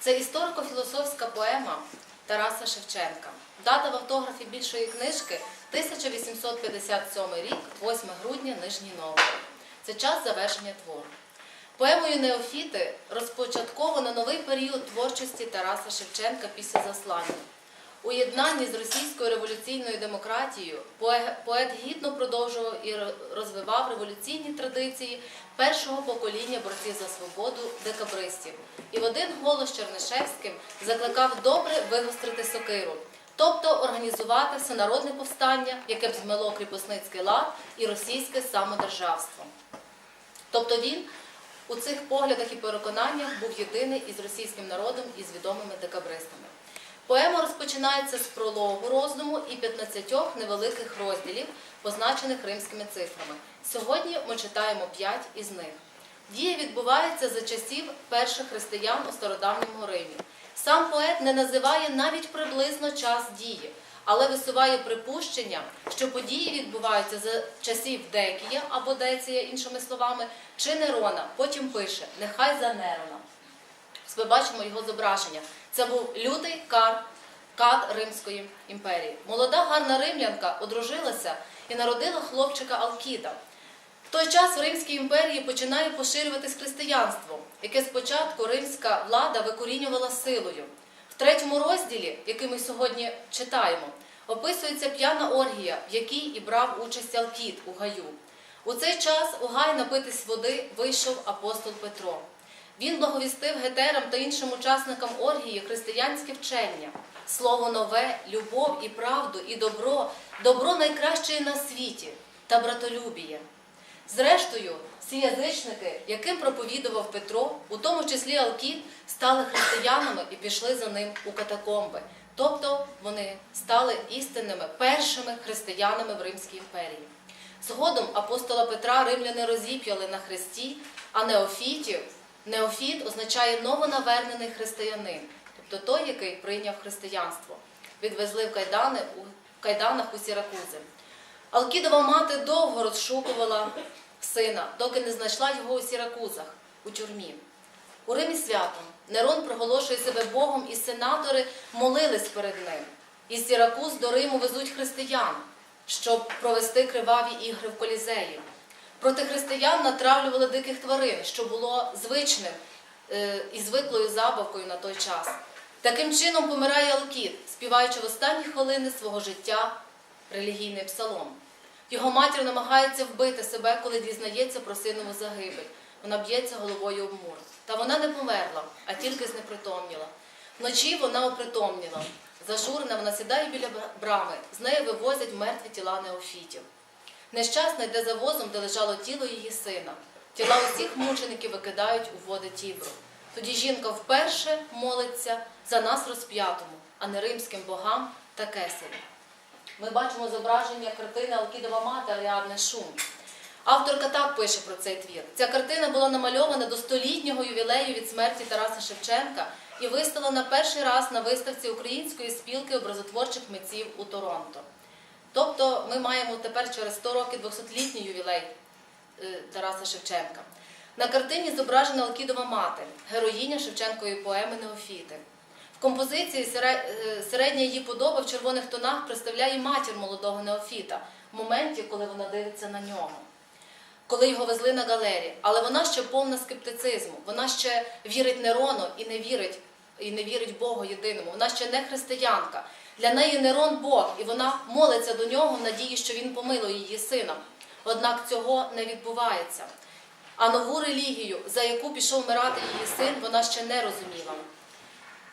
Це історико-філософська поема Тараса Шевченка. Дата в автографі більшої книжки 1857 рік, 8 грудня, Нижній Новгород. Це час завершення твору. Поемою Неофіти розпочатковано новий період творчості Тараса Шевченка після заслання. У єднанні з російською революційною демократією поет гідно продовжував і розвивав революційні традиції першого покоління борців за свободу декабристів. І в один голос Чернишевським закликав добре вигострити сокиру, тобто організувати всенародне повстання, яке б змело кріпосницький лад і російське самодержавство. Тобто він у цих поглядах і переконаннях був єдиний із російським народом і з відомими декабристами. Поема розпочинається з прологу роздуму і 15 невеликих розділів, позначених римськими цифрами. Сьогодні ми читаємо 5 із них. Дія відбувається за часів перших християн у стародавньому Римі. Сам поет не називає навіть приблизно час дії, але висуває припущення, що події відбуваються за часів Декія або Деція, іншими словами, чи Нерона. Потім пише нехай за Нерона. Ми бачимо його зображення. Це був лютий кар, кат Римської імперії. Молода гарна римлянка одружилася і народила хлопчика Алкіда. В той час в Римській імперії починає поширюватись християнство, яке спочатку римська влада викорінювала силою. В третьому розділі, який ми сьогодні читаємо, описується п'яна оргія, в якій і брав участь Алкід у гаю. У цей час у гай напитись води вийшов апостол Петро. Він благовістив гетерам та іншим учасникам оргії християнське вчення, слово нове, любов і правду, і добро, добро найкраще на світі та братолюбіє. Зрештою, всі язичники, яким проповідував Петро, у тому числі Алкід, стали християнами і пішли за ним у катакомби. Тобто вони стали істинними першими християнами в Римській імперії. Згодом апостола Петра римляни розіп'яли на хресті, а неофітів неофіт означає новонавернений християнин, тобто той, який прийняв християнство. Відвезли в кайдани у кайданах у Сіракузи. Алкідова мати довго розшукувала сина, доки не знайшла його у Сіракузах, у тюрмі. У Римі свято Нерон проголошує себе Богом, і сенатори молились перед ним. Із Сіракуз до Риму везуть християн, щоб провести криваві ігри в Колізеї. Проти християн натравлювали диких тварин, що було звичним е, і звиклою забавкою на той час. Таким чином помирає Алкіт, співаючи в останні хвилини свого життя релігійний псалом. Його матір намагається вбити себе, коли дізнається про синову загибель. Вона б'ється головою об мур. Та вона не померла, а тільки знепритомніла. Вночі вона опритомніла. Зажурена вона сідає біля брами, з неї вивозять мертві тіла неофітів. Нещасна йде за возом, де лежало тіло її сина. Тіла усіх мучеників викидають у води Тібру. Тоді жінка вперше молиться за нас розп'ятому, а не римським богам та кесарю. Ми бачимо зображення картини Алкідова мати Аріадне Шум. Авторка так пише про цей твір. Ця картина була намальована до столітнього ювілею від смерті Тараса Шевченка і виставлена перший раз на виставці Української спілки образотворчих митців у Торонто. Тобто ми маємо тепер через 100 років 200-літній ювілей е, Тараса Шевченка. На картині зображена Алкідова мати, героїня Шевченкової поеми Неофіти. В композиції е, середня її подоба в червоних тонах представляє матір молодого Неофіта в моменті, коли вона дивиться на нього. Коли його везли на галері, але вона ще повна скептицизму. Вона ще вірить Нерону і не вірить, і не вірить Богу єдиному. Вона ще не християнка. Для неї Нерон Бог, і вона молиться до нього в надії, що він помилує її сина. Однак цього не відбувається. А нову релігію, за яку пішов вмирати її син, вона ще не розуміла.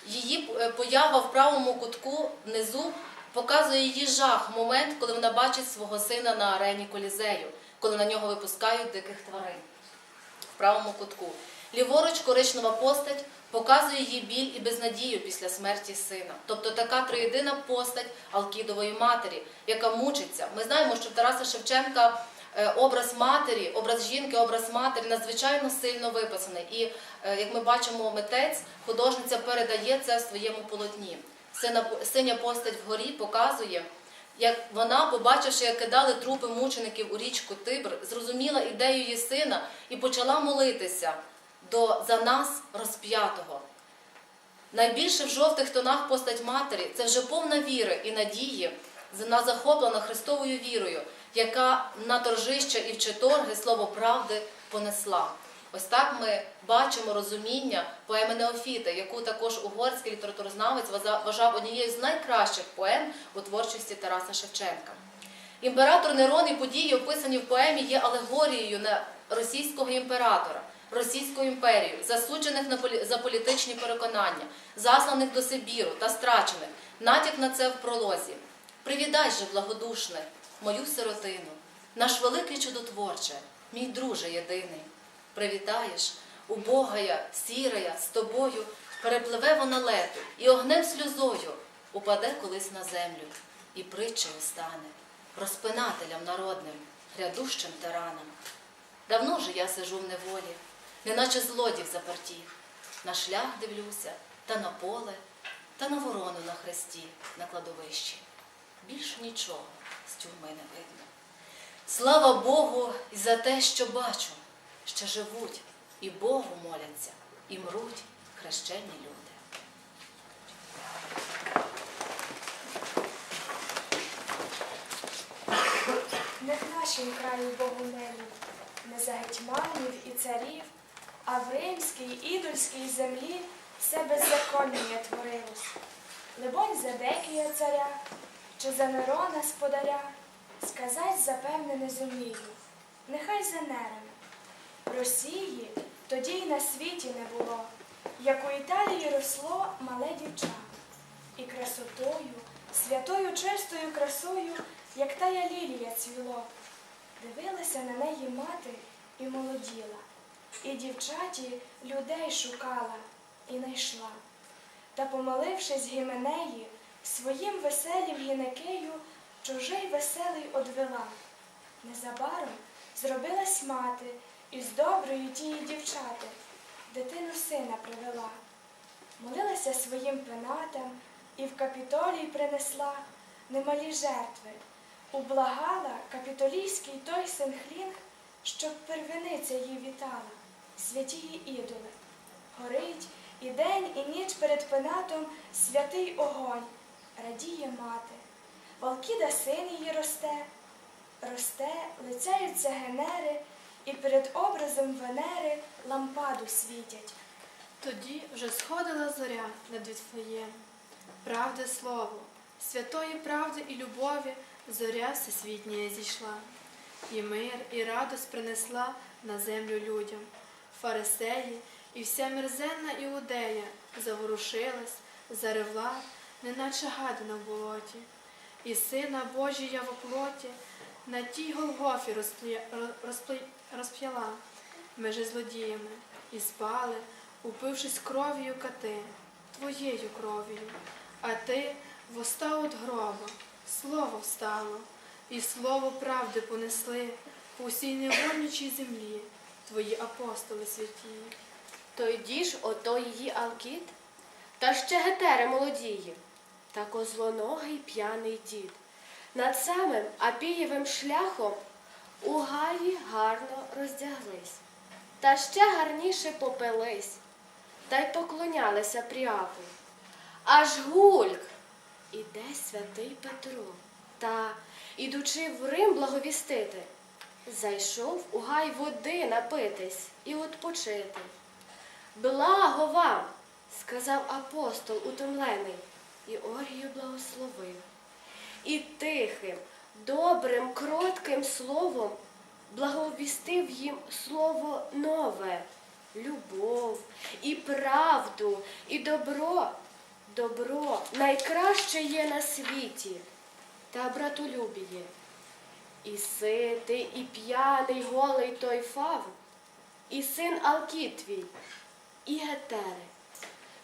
Її е, поява в правому кутку внизу показує її жах в момент, коли вона бачить свого сина на арені колізею, коли на нього випускають диких тварин. В правому кутку. Ліворуч коричнева постать показує її біль і безнадію після смерті сина. Тобто така триєдина постать Алкідової матері, яка мучиться. Ми знаємо, що в Тараса Шевченка е, образ матері, образ жінки, образ матері надзвичайно сильно виписаний. І, е, як ми бачимо, митець, художниця передає це в своєму полотні. Сина, синя постать вгорі показує, як вона, побачивши, як кидали трупи мучеників у річку Тибр, зрозуміла ідею її сина і почала молитися до за нас розп'ятого. Найбільше в жовтих тонах постать матері це вже повна віри і надії, вона захоплена Христовою вірою, яка на торжище і в читорги слово правди понесла. Ось так ми бачимо розуміння поеми Неофіти, яку також угорський літературознавець вважав однією з найкращих поем у творчості Тараса Шевченка. Імператор Нерон і події, описані в поемі, є алегорією на російського імператора, Російську імперію, засуджених на за політичні переконання, засланих до Сибіру та страчених. Натяк на це в пролозі. Привідай же, благодушне, мою сиротину, наш великий чудотворче, мій друже єдиний. Привітаєш, убогая, сірая, з тобою перепливе вона лету, і огнем сльозою упаде колись на землю, і притчею стане розпинателям народним, грядущим тиранам. Давно же я сижу в неволі, неначе злодій в заперті. На шлях дивлюся, та на поле, та на ворону на хресті, на кладовищі. Більш нічого з тюрми не видно. Слава Богу і за те, що бачу, що живуть і Богу моляться, і мруть хрещені люди. Не в нашім краю Богу милі, не за гетьманів і царів, а в римській ідольській землі все беззаконня творилось. Либонь за Декія царя, чи за Нерона сподаря, сказать запевне не зумію, нехай за нерами. Росії тоді й на світі не було, як у Італії росло мале дівча. І красотою, святою чистою красою, як тая лілія цвіло. Дивилася на неї мати і молоділа, і дівчаті людей шукала і найшла. Та, помолившись гіменеї, своїм веселім гінекею чужий веселий одвела. Незабаром зробилась мати із доброї тії дівчати, дитину сина привела. Молилася своїм пенатам і в капітолій принесла немалі жертви. Ублагала капітолійський той синхлінг, щоб первениця її вітала, святії ідоли. Горить і день, і ніч перед пенатом святий огонь, радіє мати. Валкіда син її росте, росте, лицяються генери, і перед образом Венери лампаду світять. Тоді вже сходила зоря над Вітфаєм. Правди слово, святої правди і любові зоря всесвітня зійшла. І мир, і радость принесла на землю людям. Фарисеї і вся мерзенна іудея заворушилась, заревла, неначе гадина в болоті. І сина Божія в оплоті на тій Голгофі розп'я- розп'яла межи злодіями і спали, упившись кров'ю кати, твоєю кров'ю. А ти воста от гроба, слово встало, і слово правди понесли по усій невольничій землі, твої апостоли святі. То йді ж ото її Алкіт, та ще гетери молодії, та козлоногий п'яний дід. Над самим Апієвим шляхом у гаї гарно роздяглись, та ще гарніше попились, та й поклонялися Пріапу. Аж гульк! Іде святий Петро, та, ідучи в Рим благовістити, зайшов у гай води напитись і відпочити. Благо вам, сказав апостол утомлений, і Оргію благословив. І тихим, добрим, кротким словом благовістив їм слово нове, любов, і правду, і добро. Добро найкраще є на світі, та братолюбіє. І ситий, і п'яний голий той фав, і син Алкіт твій, і гетери.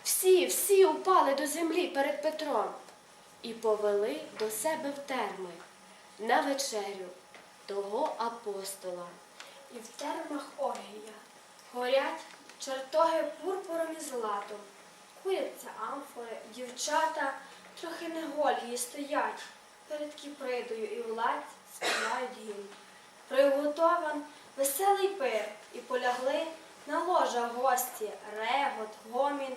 Всі, всі упали до землі перед Петром і повели до себе в терми на вечерю того апостола. І в термах оргія горять чертоги пурпуром і златом, куряться амфори, дівчата трохи неголії стоять перед кіпридою і владь веселий пир, і полягли На ложа гості, регот, гомін,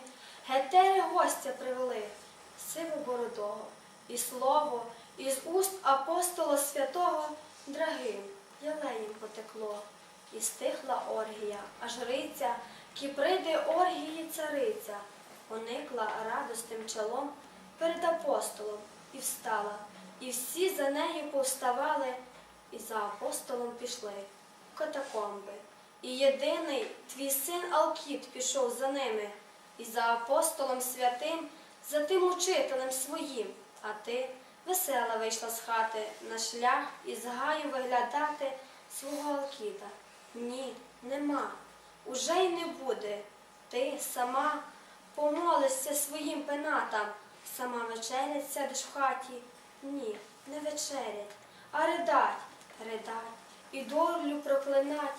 гетери гостя привели, сиву бородого, і слово із уст апостола святого драгим. Ялеєм потекло. І стихла оргія, аж риця, кіприди оргії цариця, поникла радостним чолом перед апостолом і встала, і всі за нею повставали, і за апостолом пішли катакомби. І єдиний твій син Алкіт пішов за ними, і за апостолом святим, за тим учителем своїм, а ти весела вийшла з хати на шлях із гаю виглядати свого Алкіта. Ні, нема, уже й не буде. Ти сама помолишся своїм пенатам, сама вечерять сядеш в хаті. Ні, не вечерять, а ридать, ридать, і долю проклинать,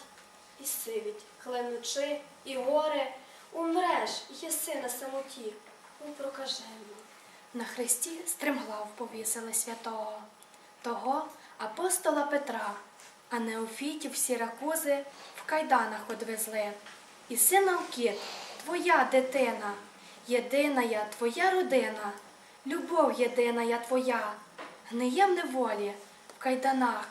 і сивіть, клянучи, і горе, умреш, єси на самоті, у прокажено. На хресті стремглав повісили святого, того апостола Петра, а Неофітів сіракузи в кайданах одвезли. І син Алкіт, твоя дитина, єдина я твоя родина, любов єдина я твоя, гниєм неволі в кайданах,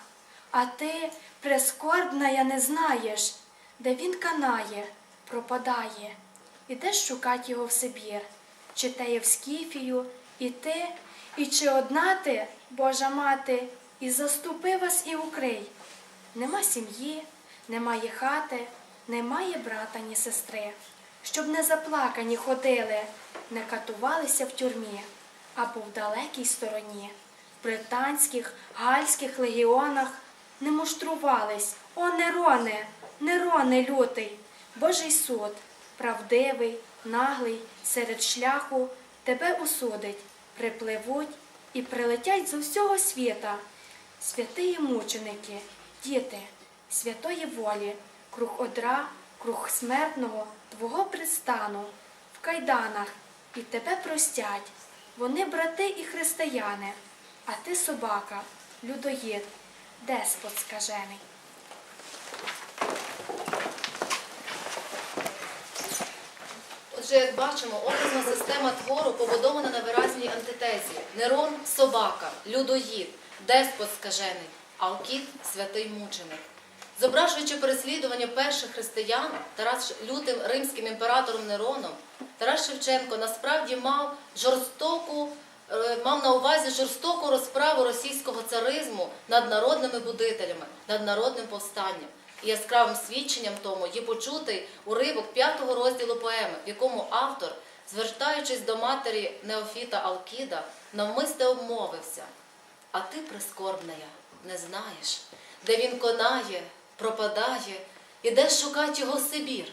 а ти, прискорбна, я не знаєш, де він канає, пропадає. Ідеш шукать його в Сибір, чи те є в Скіфію, і ти, і чи одна ти, Божа мати, і заступи вас і укрий. Нема сім'ї, немає хати, немає брата ні сестри, щоб не заплакані ходили, не катувалися в тюрмі або в далекій стороні. В британських, гальських легіонах не муштрувались. О, Нероне, Нероне лютий, Божий суд, правдивий, наглий, серед шляху тебе осудить, припливуть і прилетять з усього світа. Святиї мученики, діти, святої волі, круг одра, круг смертного, твого пристану, в кайданах, і тебе простять. Вони брати і християни, а ти собака, людоїд, деспот скажений. Отже, як бачимо, образна система твору побудована на виразній антитезі. Нерон собака, людоїд, деспот скажений, Алкіт святий мученик. Зображуючи переслідування перших християн Тарас лютим римським імператором Нероном, Тарас Шевченко насправді мав жорстоку, мав на увазі жорстоку розправу російського царизму над народними будителями, над народним повстанням. І яскравим свідченням тому є почутий уривок п'ятого розділу поеми, в якому автор, звертаючись до матері Неофіта Алкіда, навмисне обмовився. А ти, прискорбная, не знаєш, де він конає, пропадає, іде шукать його Сибір,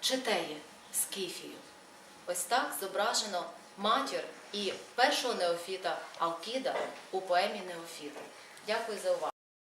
чи теє Скіфію. Ось так зображено матір і першого Неофіта Алкіда у поемі Неофіта. Дякую за увагу.